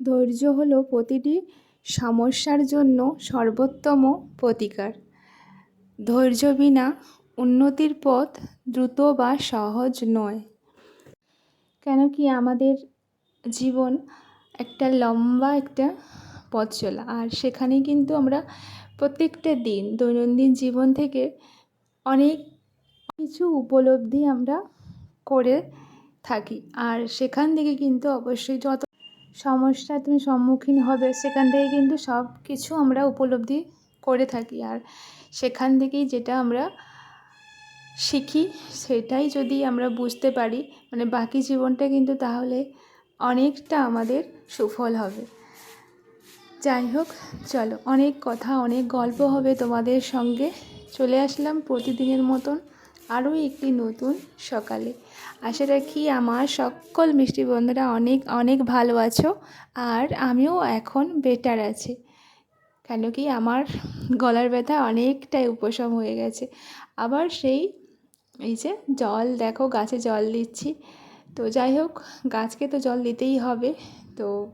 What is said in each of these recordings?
ধৈর্য হলো প্রতিটি সমস্যার জন্য সর্বোত্তম প্রতিকার। ধৈর্য বিনা উন্নতির পথ দ্রুত বা সহজ নয়। কেন কি আমাদের জীবন একটা লম্বা একটা পথ চলা, আর সেখানে কিন্তু আমরা প্রত্যেকটা দিন, দৈনন্দিন জীবন থেকে অনেক কিছু উপলব্ধি আমরা করে থাকি। আর সেখান থেকে কিন্তু অবশ্যই যত সমস্যার তুমি সম্মুখীন হবে, সেখান থেকে কিন্তু সব কিছু আমরা উপলব্ধি করে থাকি। আর সেখান থেকেই যেটা আমরা শিখি, সেটাই যদি আমরা বুঝতে পারি মানে বাকি জীবনটা কিন্তু তাহলে অনেকটা আমাদের সুফল হবে। যাই হোক, চলো অনেক কথা, অনেক গল্প হবে তোমাদের সঙ্গে। চলে আসলাম প্রতিদিনের মতন। আরও একটি নতুন সকালে। আশা রাখি আমার সকল মিষ্টি বন্ধুরা অনেক অনেক ভালো আছো আর আমিও এখন বেটার আছি। কেন কি আমার গলার ব্যথা অনেকটাই উপশম হয়ে গেছে। আবার সেই, এই যে জল, দেখো গাছে জল দিচ্ছি। তো যাই হোক, গাছকে তো জল দিতেই হবে। তো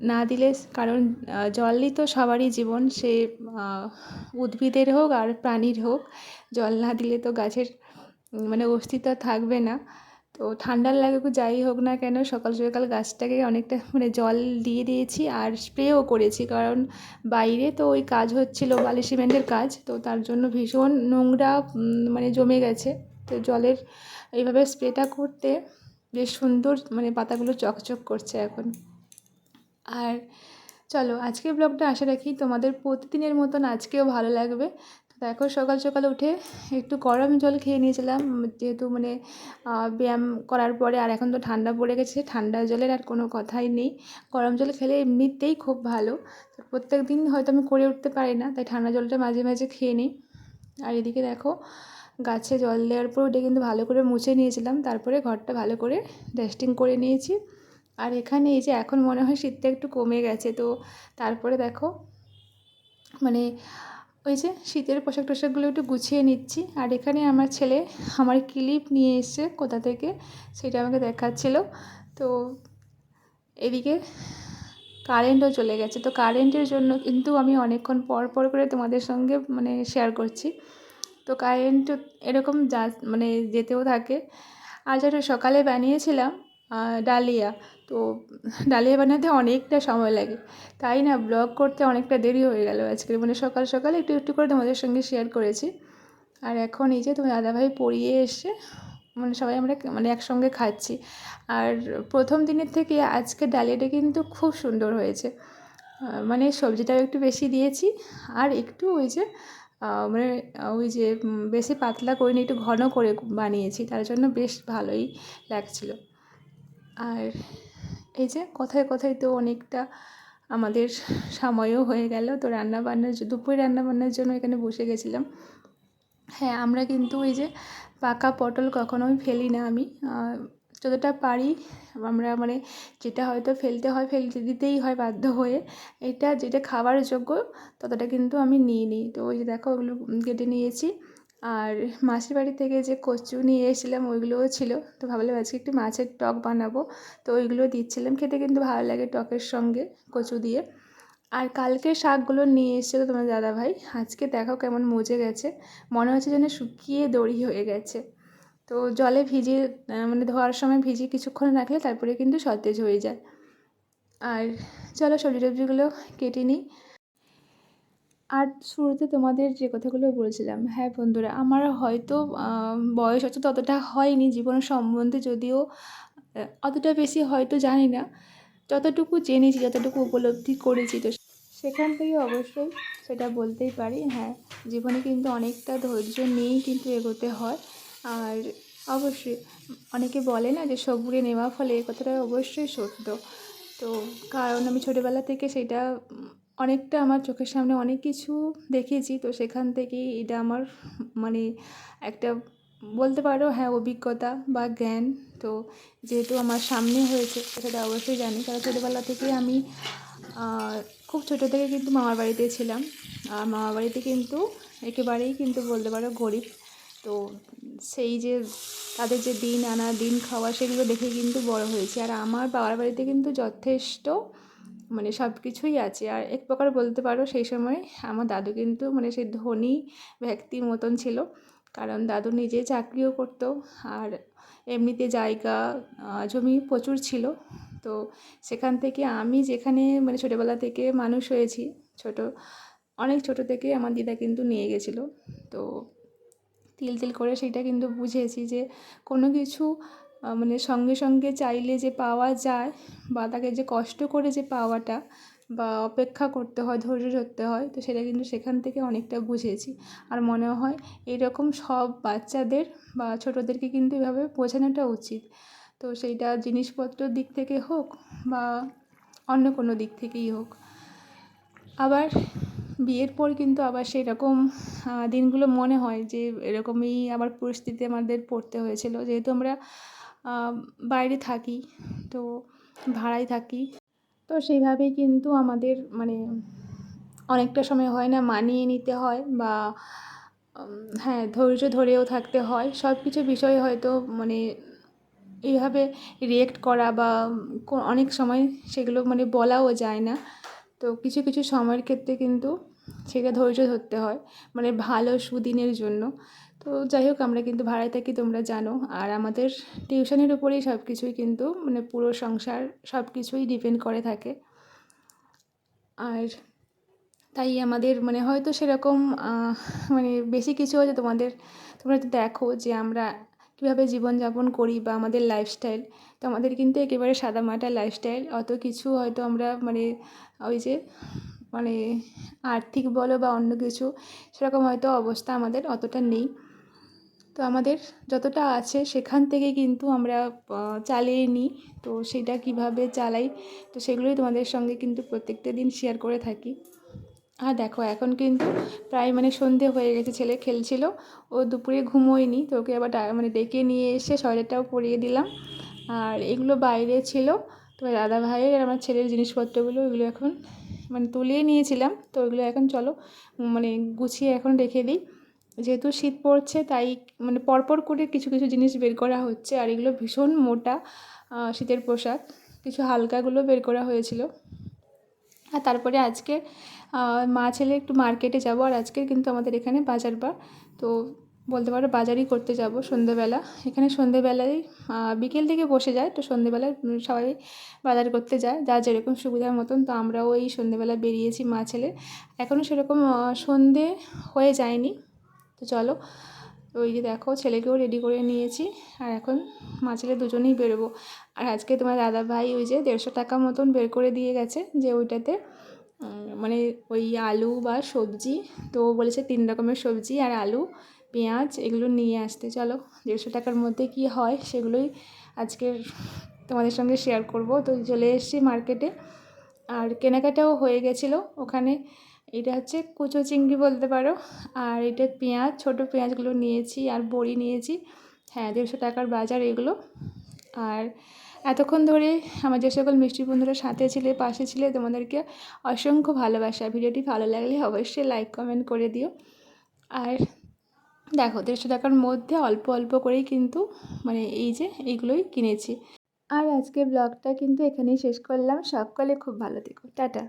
না দিলে, কারণ জলই তো সবারই জীবন, সে উদ্ভিদের হোক আর প্রাণীর হোক, জল না দিলে তো গাছের মানে অস্তিত্ব থাকবে না। তো ঠান্ডার লাগুক, যাই হোক না কেন, সকাল সকাল গাছটাকে অনেকটা মানে জল দিয়ে দিয়েছি আর স্প্রেও করেছি, কারণ বাইরে তো ওই কাজ হচ্ছিল, বালি সিমেন্টের কাজ, তো তার জন্য ভীষণ নোংরা মানে জমে গেছে। তো জলের, এইভাবে স্প্রেটা করতে বেশ সুন্দর মানে পাতাগুলো চকচক করছে এখন। আর চলো, আজকের ব্লগটা আশা রাখি তোমাদের প্রতিদিনের মতন আজকেও ভালো লাগবে। তো দেখো, সকাল সকাল উঠে একটু গরম জল খেয়ে নিয়েছিলাম, যেহেতু মানে ব্যায়াম করার পরে আর এখন তো ঠান্ডা পড়ে গেছে, ঠান্ডা জলের আর কোনো কথাই নেই। গরম জল খেলে এমনিতেই খুব ভালো। প্রত্যেক দিন হয়তো আমি করে উঠতে পারি না, তাই ঠান্ডা জলটা মাঝে মাঝে খেয়ে নিই। আর এদিকে দেখো, গাছে জল দেওয়ার পর ওটা কিন্তু ভালো করে মুছে নিয়েছিলাম, তারপরে ঘরটা ভালো করে ডাস্টিং করে নিয়েছি। আর এখানে এই যে এখন মনে হয় শীতটা একটু কমে গেছে, তো তারপরে দেখো মানে ওই যে শীতের পোশাক টোশাকগুলো একটু গুছিয়ে নিচ্ছি। আর এখানে আমার ছেলে আমার ক্লিপ নিয়ে এসছে কোথা থেকে সেটা আমাকে দেখাচ্ছিল। তো এদিকে কারেন্টও চলে গেছে, তো কারেন্টের জন্য কিন্তু আমি অনেকক্ষণ পর পর করে তোমাদের সঙ্গে মানে শেয়ার করছি। তো কারেন্ট এরকম যা মানে যেতেও থাকে। আর যেটা সকালে বানিয়েছিলাম ডালিয়া তো ডালিয়া বানাতে অনেকটা সময় লাগে। তাই না? ব্লগ করতে অনেকটা দেরি হয়ে গেল আজকে। মানে সকাল সকাল একটু একটু করে তোমাদের সঙ্গে শেয়ার করেছি। আর এখন এই যে তোমার দাদাভাই পড়িয়ে এসে মানে সবাই আমরা মানে একসঙ্গে খাচ্ছি। আর প্রথম দিনের থেকে আজকে ডালিয়াটা কিন্তু খুব সুন্দর হয়েছে। মানে সবজিটাও একটু বেশি দিয়েছি। আর একটু ওই যে মানে ওই যে বেশি পাতলা করিনি, একটু ঘন করে বানিয়েছি। তার জন্য বেশ ভালোই লাগছিল। আর এই যে কথায় কথায় তো অনেকটা আমাদের সময়ও হয়ে গেল। তো রান্নাবান্নার দুপুরে রান্নাবান্নার জন্য এখানে বসে গেছিলাম। হ্যাঁ আমরা কিন্তু ওই যে পাকা পটল কখনোই ফেলি না আমি। যতটা পারি আমরা মানে যেটা হয়তো ফেলতে হয়, ফেলতে দিতেই হয় বাধ্য হয়ে। এটা যেটা খাবার যোগ্য ততটা কিন্তু আমি নিয়ে নিই তো ওই যে দেখো, ওগুলো কেটে নিয়েছি। আর মাসির বাড়ি থেকে যে কচু নিয়ে এসেছিলাম ওইগুলোও ছিল। তো ভাবলাম আজকে একটু মাছের টক বানাবো। তো ওইগুলো দিচ্ছিলাম। খেতে কিন্তু ভালো লাগে টকের সঙ্গে কচু দিয়ে। আর কালকে শাকগুলো নিয়ে এসেছিল তোমার দাদাভাই। আজকে দেখো কেমন মজে গেছে। মনে হচ্ছে যেন শুকিয়ে দড়ি হয়ে গেছে। তো জলে ভিজিয়ে মানে ধোয়ার সময় ভিজিয়ে কিছুক্ষণ রাখলে তারপরে কিন্তু সতেজ হয়ে যায়। আর চলো সবজি টবজিগুলো কেটে নিই। আর শুরুতে তোমাদের যে কথাগুলো বলেছিলাম হ্যাঁ বন্ধুরা, আমার হয়তো বয়স হয়তো ততটা হয়নি জীবন সম্বন্ধে যদিও অতটা বেশি হয়তো জানি না। যতটুকু জেনেছি, যতটুকু উপলব্ধি করেছি, তো সেখান থেকে অবশ্যই সেটা বলতেই পারি হ্যাঁ জীবনে কিন্তু অনেকটা ধৈর্য নিয়েই কিন্তু এগোতে হয়। আর অবশ্যই অনেকে বলে না যে সবুরে নেওয়া ফলে এ কথাটা অবশ্যই সত্য। তো কারণ আমি ছোটোবেলা থেকে সেটা অনেকটা আমার চোখের সামনে অনেক কিছু দেখেছি। তো সেখান থেকেই এটা আমার মানে একটা বলতে পারো হ্যাঁ অভিজ্ঞতা বা জ্ঞান। তো যেহেতু আমার সামনে হয়েছে, সেটা অবশ্যই জানি। কারণ ছোটোবেলা থেকে আমি খুব ছোটো থেকে কিন্তু মামার বাড়িতে ছিলাম। আর মামার বাড়িতে কিন্তু একেবারেই কিন্তু বলতে পারো গরিব। তো সেই যে তাদের যে দিন আনা, দিন খাওয়া, সেগুলো দেখে কিন্তু বড় হয়েছি। আর আমার বাবার বাড়িতে কিন্তু যথেষ্ট মানে সব কিছুই আছে। আর এক প্রকার বলতে পারো সেই সময় আমার দাদু কিন্তু মানে সেই ধনী ব্যক্তির মতন ছিল। কারণ দাদু নিজে চাকরিও করতো আর এমনিতে জায়গা জমি প্রচুর ছিল। তো সেখান থেকে আমি যেখানে মানে ছোটোবেলা থেকে মানুষ হয়েছি, ছোটো, অনেক ছোটো থেকে আমার দিদা কিন্তু নিয়ে গেছিল। তো তিল তিল করে সেইটা কিন্তু বুঝেছি যে কোনো কিছু মানে সঙ্গে সঙ্গে চাইলে যে পাওয়া যায় বা তাকে যে কষ্ট করে যে পাওয়াটা বা অপেক্ষা করতে হয়, ধৈর্য ধরতে হয়, তো সেটা কিন্তু সেখান থেকে অনেকটা বুঝেছি। আর মনে হয় এরকম সব বাচ্চাদের বা ছোটোদেরকে কিন্তু এভাবে বোঝানোটা উচিত। তো সেইটা জিনিসপত্রর দিক থেকে হোক বা অন্য কোনো দিক থেকেই হোক। আবার বিয়ের পর কিন্তু আবার সেই রকম দিনগুলো মনে হয় যে এরকমই আবার পরিস্থিতি আমাদের পড়তে হয়েছিল। যেহেতু আমরা বাইরে থাকি, তো ভাড়ায় থাকি। তো সেইভাবেই কিন্তু আমাদের মানে অনেকটা সময় হয় না মানিয়ে নিতে হয় বা হ্যাঁ ধৈর্য ধরেও থাকতে হয়। সব কিছু বিষয়ে হয়তো মানে এইভাবে রিয়েক্ট করা বা অনেক সময় সেগুলো মানে বলাও যায় না। তো কিছু কিছু সময়ের ক্ষেত্রে কিন্তু সেটা ধৈর্য ধরতে হয় মানে ভালো সুদিনের জন্য। তো যাই হোক, আমরা কিন্তু ভাড়ায় থাকি, তোমরা জানো। আর আমাদের টিউশনের উপরেই সব কিছুই কিন্তু মানে পুরো সংসার সব কিছুই ডিপেন্ড করে থাকে। আর তাই আমাদের মানে হয়তো সেরকম মানে বেশি কিছু হয়তো তোমাদের, তোমরা তো দেখো যে আমরা কীভাবে জীবনযাপন করি বা আমাদের লাইফস্টাইল তো আমাদের কিন্তু একেবারে সাদামাটা লাইফস্টাইল অত কিছু হয়তো আমরা মানে ওই যে মানে আর্থিক বলো বা অন্য কিছু, সেরকম হয়তো অবস্থা আমাদের অতটা নেই। তো আমাদের যতটা আছে সেখান থেকে কিন্তু আমরা চালিয়ে নিই। তো সেটা কীভাবে চালাই, তো সেগুলোই তোমাদের সঙ্গে কিন্তু প্রত্যেকটা দিন শেয়ার করে থাকি। আর দেখো, এখন কিন্তু প্রায় মানে সন্ধে হয়ে গেছে, ছেলে খেলছিল, ও দুপুরে ঘুমোয়নি, তো ওকে আবার মানে ডেকে নিয়ে এসে সোয়েটারটাও পরিয়ে দিলাম। আর এগুলো বাইরে ছিল, তো দাদা ভাইয়ের আর আমার ছেলের জিনিসপত্রগুলো এগুলো এখন মানে তুলিয়ে নিয়েছিলাম। তো ওইগুলো এখন চলো মানে গুছিয়ে এখন রেখে দিই। যেহেতু শীত পড়ছে, তাই মানে পরপর করে কিছু কিছু জিনিস বের করা হচ্ছে, আর এগুলো ভীষণ মোটা শীতের পোশাক। কিছু হালকাগুলো বের করা হয়েছিল। আর তারপরে আজকে মা ছেলে একটু মার্কেটে যাব, আর আজকে কিন্তু আমাদের এখানে বাজার বার। তো বলতে পারো বাজারই করতে যাব সন্ধেবেলা। এখানে সন্ধেবেলায় বিকেল থেকে বসে যায়, তো সন্ধেবেলায় সবাই বাজার করতে যায়। যা যেরকম সুবিধার মতন, তো আমরাও এই সন্ধেবেলা বেরিয়েছি মা ছেলে। এখনও সেরকম সন্ধে হয়ে যায়নি। তো চলো, ওই যে দেখো ছেলেকেও রেডি করে নিয়েছি, আর এখন মা ছেলে দুজনেই বেরোবো। আর আজকে তোমার দাদা ভাই ওই যে দেড়শো টাকা মতন বের করে দিয়ে গেছে যে ওইটাতে মানে ওই আলু বা সবজি, তো বলেছে তিন রকমের সবজি আর আলু, পেঁয়াজ এগুলো নিয়ে আসতে। চলো, দেড়শো টাকার মধ্যে কি হয় সেগুলোই আজকের তোমাদের সঙ্গে শেয়ার করব। তো চলে এসেছি মার্কেটে আর কেনাকাটাও হয়ে গেছিল ওখানে। এটা হচ্ছে কুচো চিংড়ি বলতে পারো। আর এটা পেঁয়াজ, ছোটো পেঁয়াজগুলো নিয়েছি আর বড়ি নিয়েছি। হ্যাঁ দেড়শো টাকার বাজার এগুলো। আর এতক্ষণ ধরে আমার যে সকল মিষ্টি বন্ধুরা সাথে ছিলে, পাশে ছিলে, তোমাদেরকে অসংখ্য ভালোবাসা। ভিডিওটি ভালো লাগলে অবশ্যই লাইক, কমেন্ট করে দিও। আর দেখো, দেড়শো টাকার মধ্যে অল্প অল্প করেই কিন্তু মানে এই যে এইগুলোই কিনেছি। আর আজকে ব্লগটা কিন্তু এখানেই শেষ করলাম। সকলে খুব ভালো থেকো। টাটা।